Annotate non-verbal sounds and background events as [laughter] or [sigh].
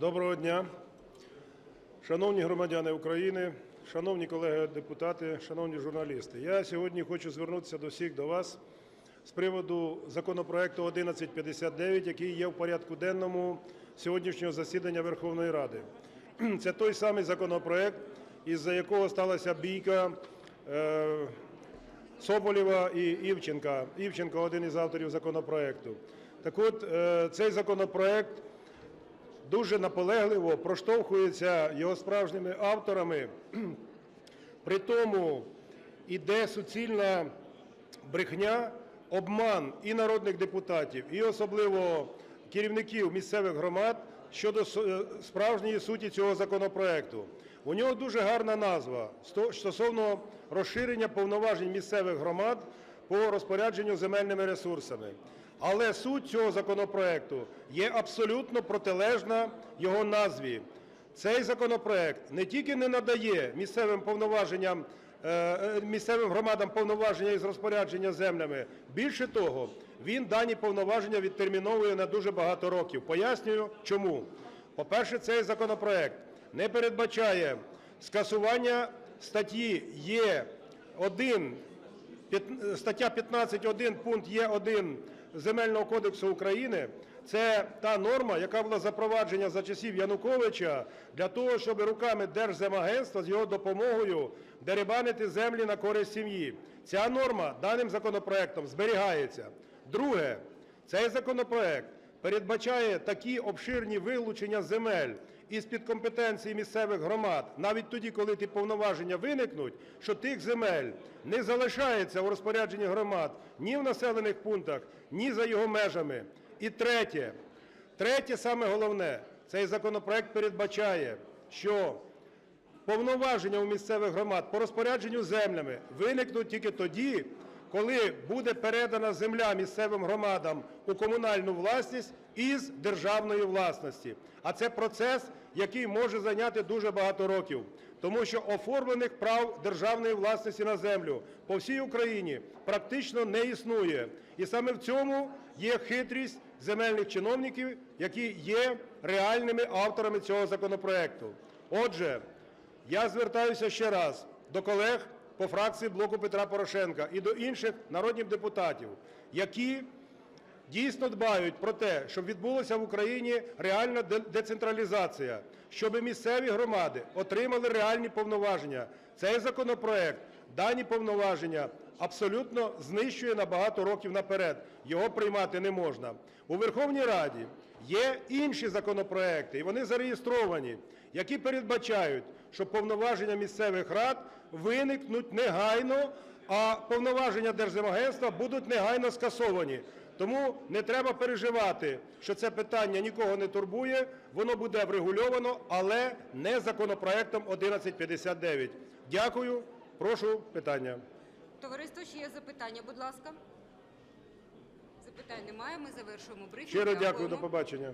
Доброго дня, шановні громадяни України, шановні колеги депутати, шановні журналісти. Я сьогодні хочу звернутися до всіх до вас з приводу законопроекту 1159, який є в порядку денному сьогоднішнього засідання Верховної Ради. [clears throat] Це той самий законопроект, із-за якого сталася бійка е, Соболєва і Івченка. Івченко – один із авторів законопроекту. Так от, е, цей законопроект дуже наполегливо проштовхується його справжніми авторами. При тому іде суцільна брехня, обман і народних депутатів, і особливо керівників місцевих громад щодо е, справжньої суті цього законопроекту. У нього дуже гарна назва сто- стосовно розширення повноважень місцевих громад по розпорядженню земельними ресурсами. Але суть цього законопроекту є абсолютно протилежна його назві. Цей законопроект не тільки не надає місцевим повноваженням, е, е, місцевим громадам повноваження із розпорядження землями. Більше того, він дані повноваження відтерміновує на дуже багато років. Пояснюю, чому. По-перше, цей законопроект не передбачає скасування статті Є 1 П'ят- Стаття 15.1 пункт Є1 Земельного кодексу України – це та норма, яка була запроваджена за часів Януковича для того, щоб руками Держземагентства з його допомогою дерибанити землі на користь сім'ї. Ця норма даним законопроектом зберігається. Друге. Цей законопроект передбачає такі обширні вилучення земель із-під компетенції місцевих громад, навіть тоді, коли ті повноваження виникнуть, що тих земель не залишається у розпорядженні громад ні в населених пунктах, ні за його межами. І третє, третє саме головне, цей законопроект передбачає, що повноваження у місцевих громад по розпорядженню землями виникнуть тільки тоді, коли буде передана земля місцевим громадам у комунальну власність із державної власності. А це процес, який може зайняти дуже багато років, тому що оформлених прав державної власності на землю по всій Україні практично не існує. І саме в цьому є хитрість земельних чиновників, які є реальними авторами цього законопроекту. Отже, я звертаюся ще раз до колег по фракції "Блоку Петра Порошенка" і до інших народних депутатів, які дійсно дбають про те, щоб відбулася в Україні реальна децентралізація, щоб місцеві громади отримали реальні повноваження. Цей законопроект дані повноваження абсолютно знищує на багато років наперед. Його приймати не можна. У Верховній Раді є інші законопроекти, і вони зареєстровані, які передбачають, що повноваження місцевих рад виникнуть негайно, а повноваження Держземагентства будуть негайно скасовані. Тому не треба переживати, що це питання нікого не турбує, воно буде врегульовано, але не законопроектом 1159. Дякую. Прошу питання. Товариство, ще є запитання, будь ласка. Запитань немає, ми завершуємо брифінг. Щиро дякую, до побачення.